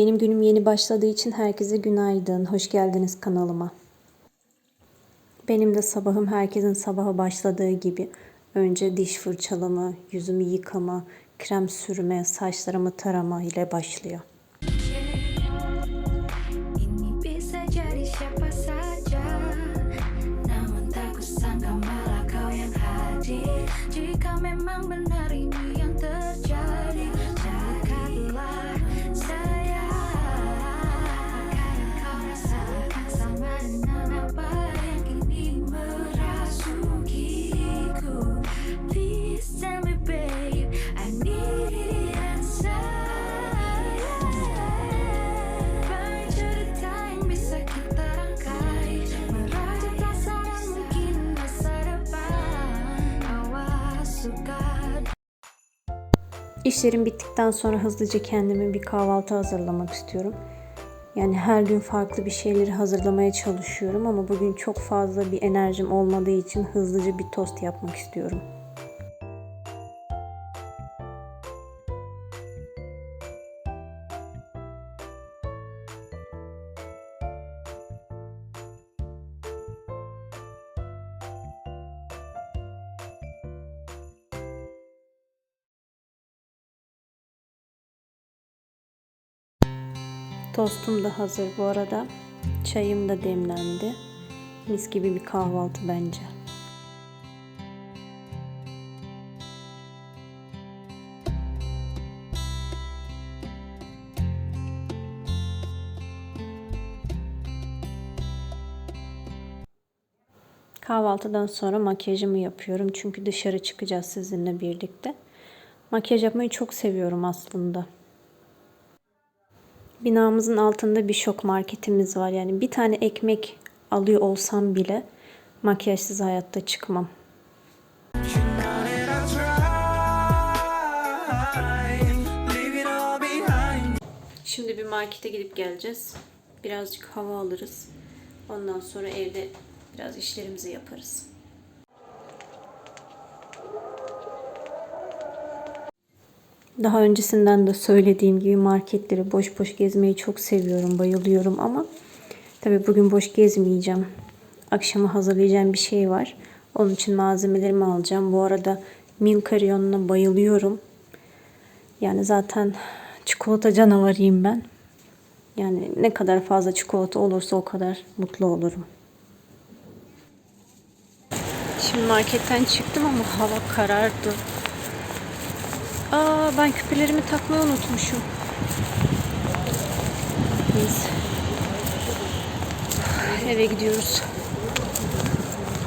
Benim günüm yeni başladığı için herkese günaydın. Hoş geldiniz kanalıma. Benim de sabahım herkesin sabahı başladığı gibi önce diş fırçalama, yüzümü yıkama, krem sürme, saçlarımı tarama ile başlıyor. Jika memang benar ini yang terjadi İşlerim bittikten sonra hızlıca kendime bir kahvaltı hazırlamak istiyorum. Yani her gün farklı bir şeyleri hazırlamaya çalışıyorum ama bugün çok fazla bir enerjim olmadığı için hızlıca bir tost yapmak istiyorum. Tostum da hazır bu arada. Çayım da demlendi. Mis gibi bir kahvaltı bence. Kahvaltıdan sonra makyajımı yapıyorum. Çünkü dışarı çıkacağız sizinle birlikte. Makyaj yapmayı çok seviyorum aslında. Binamızın altında bir şok marketimiz var. Yani bir tane ekmek alıyor olsam bile makyajsız hayatta çıkmam. Şimdi bir markete gidip geleceğiz. Birazcık hava alırız. Ondan sonra evde biraz işlerimizi yaparız. Daha öncesinden de söylediğim gibi marketleri boş boş gezmeyi çok seviyorum, bayılıyorum ama tabii bugün boş gezmeyeceğim. Akşama hazırlayacağım bir şey var. Onun için malzemelerimi alacağım. Bu arada Milka reyonuna bayılıyorum. Yani zaten çikolata canavarıyım ben. Yani ne kadar fazla çikolata olursa o kadar mutlu olurum. Şimdi marketten çıktım ama hava karardı. Aa ben küpelerimi takmayı unutmuşum. Neyse. Eve gidiyoruz.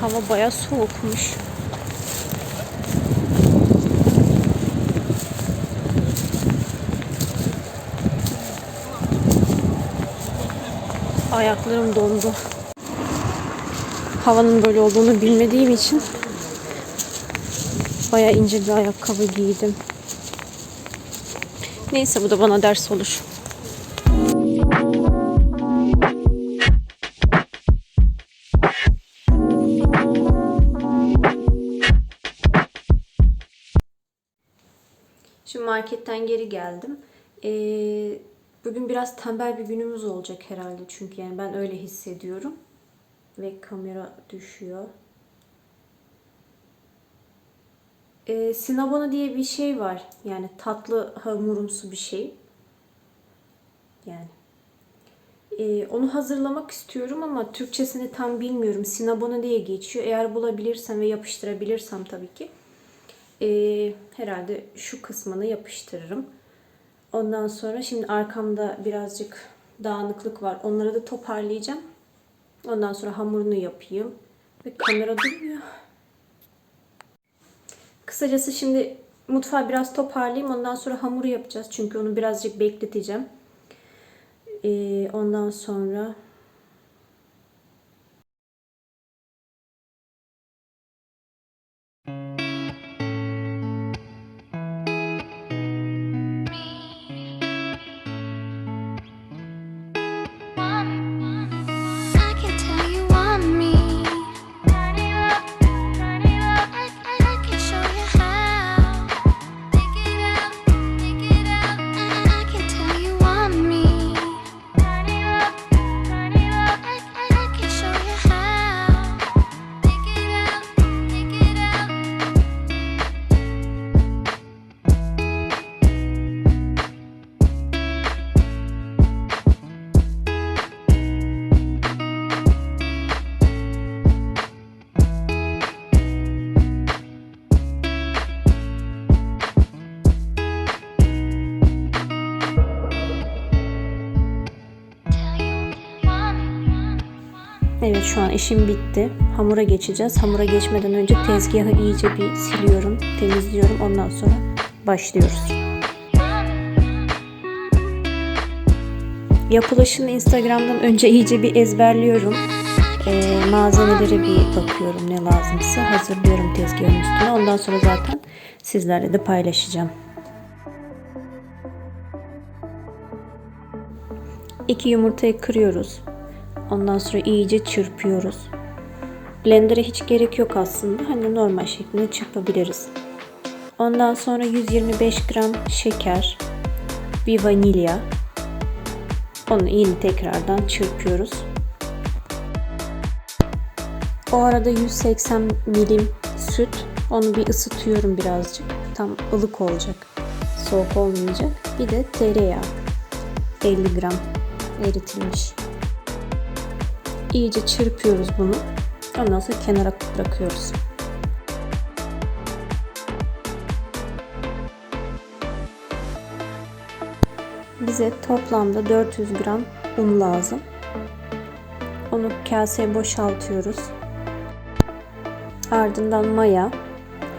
Hava baya soğukmuş. Ayaklarım dondu. Havanın böyle olduğunu bilmediğim için baya ince bir ayakkabı giydim. Neyse bu da bana ders olur. Şimdi marketten geri geldim. Ee, bugün biraz tembel bir günümüz olacak herhalde çünkü yani ben öyle hissediyorum. Ve kamera düşüyor. Ee, Cinnabona diye bir şey var. Yani tatlı hamurumsu bir şey. Yani. Ee, onu hazırlamak istiyorum ama Türkçesini tam bilmiyorum. Cinnabona diye geçiyor. Eğer bulabilirsem ve yapıştırabilirsem tabii ki. ee, herhalde şu kısmını yapıştırırım. Ondan sonra şimdi arkamda birazcık dağınıklık var. Onları da toparlayacağım. Ondan sonra hamurunu yapayım. Ve kamera durmuyor. Kısacası şimdi mutfağı biraz toparlayayım. Ondan sonra hamuru yapacağız. Çünkü onu birazcık bekleteceğim. Ee, ondan sonra Evet şu an işim bitti. Hamura geçeceğiz. Hamura geçmeden önce tezgahı iyice bir siliyorum, temizliyorum. Ondan sonra başlıyoruz. Yapılışını Instagram'dan önce iyice bir ezberliyorum. Ee, malzemelere bir bakıyorum ne lazımsa. Hazırlıyorum tezgahın üstüne. Ondan sonra zaten sizlerle de paylaşacağım. İki yumurtayı kırıyoruz. Ondan sonra iyice çırpıyoruz. Blender'a hiç gerek yok aslında. Hani normal şeklinde çırpabiliriz. Ondan sonra 125 gram şeker, bir vanilya. Onu yine tekrardan çırpıyoruz. O arada 180 milim süt. Onu bir ısıtıyorum birazcık. Tam ılık olacak. Soğuk olmayacak. Bir de tereyağı. 50 gram eritilmiş. İyice çırpıyoruz bunu. Ondan sonra kenara bırakıyoruz. Bize toplamda 400 gram un lazım. Onu kaseye boşaltıyoruz. Ardından maya.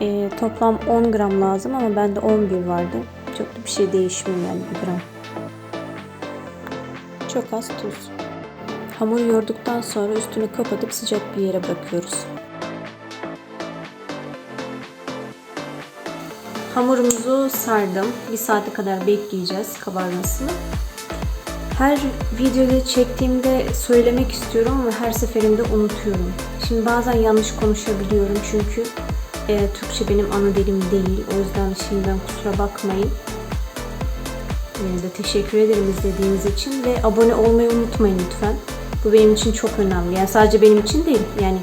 Ee, toplam 10 gram lazım ama bende 11 vardı. Çok da bir şey değişmiyor yani bir gram. Çok az tuz. Hamuru yoğurduktan sonra üstünü kapatıp sıcak bir yere bırakıyoruz. Hamurumuzu sardım. Bir saate kadar bekleyeceğiz kabarmasını. Her videoda çektiğimde söylemek istiyorum ama her seferinde unutuyorum. Şimdi bazen yanlış konuşabiliyorum çünkü e, Türkçe benim ana dilim değil. O yüzden şimdiden kusura bakmayın. Yine de teşekkür ederim izlediğiniz için ve abone olmayı unutmayın lütfen. Bu benim için çok önemli. Yani sadece benim için değil. Yani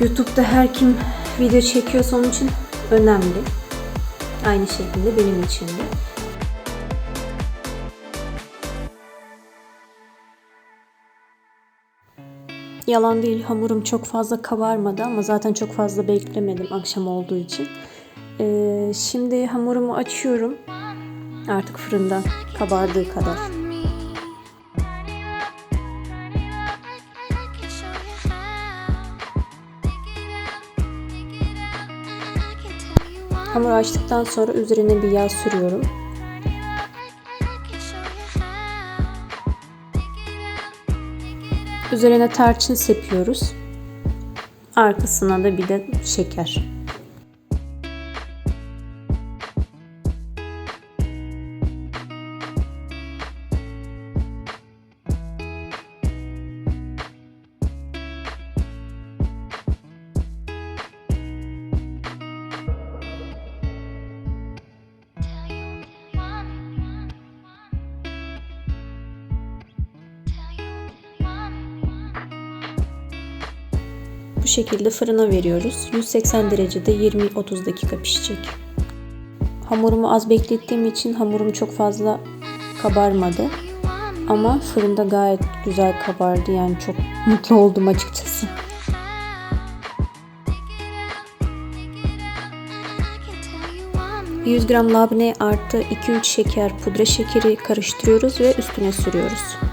YouTube'da her kim video çekiyorsa onun için önemli. Aynı şekilde benim için de. Yalan değil hamurum çok fazla kabarmadı ama zaten çok fazla beklemedim akşam olduğu için. Ee, şimdi hamurumu açıyorum. Artık fırında kabardığı kadar. Hamur açtıktan sonra üzerine bir yağ sürüyorum. Üzerine tarçın sepiyoruz. Arkasına da bir de şeker. Bu şekilde fırına veriyoruz. 180 derecede 20-30 dakika pişecek. Hamurumu az beklettiğim için hamurum çok fazla kabarmadı. Ama fırında gayet güzel kabardı. Yani çok mutlu oldum açıkçası. ...100 gram labne artı 2-3 şeker pudra şekeri karıştırıyoruz ve üstüne sürüyoruz.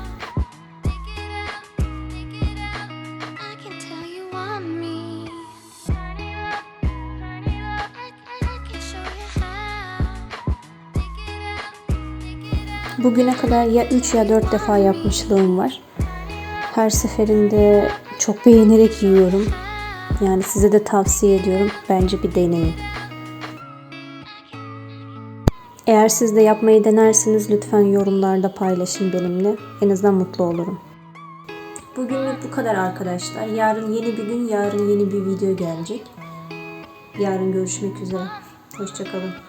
Bugüne kadar ya 3 ya 4 defa yapmışlığım var. Her seferinde çok beğenerek yiyorum. Yani size de tavsiye ediyorum. Bence bir deneyin. Eğer siz de yapmayı denerseniz lütfen yorumlarda paylaşın benimle. En azından mutlu olurum. Bugünlük bu kadar arkadaşlar. Yarın yeni bir gün, yarın yeni bir video gelecek. Yarın görüşmek üzere. Hoşçakalın.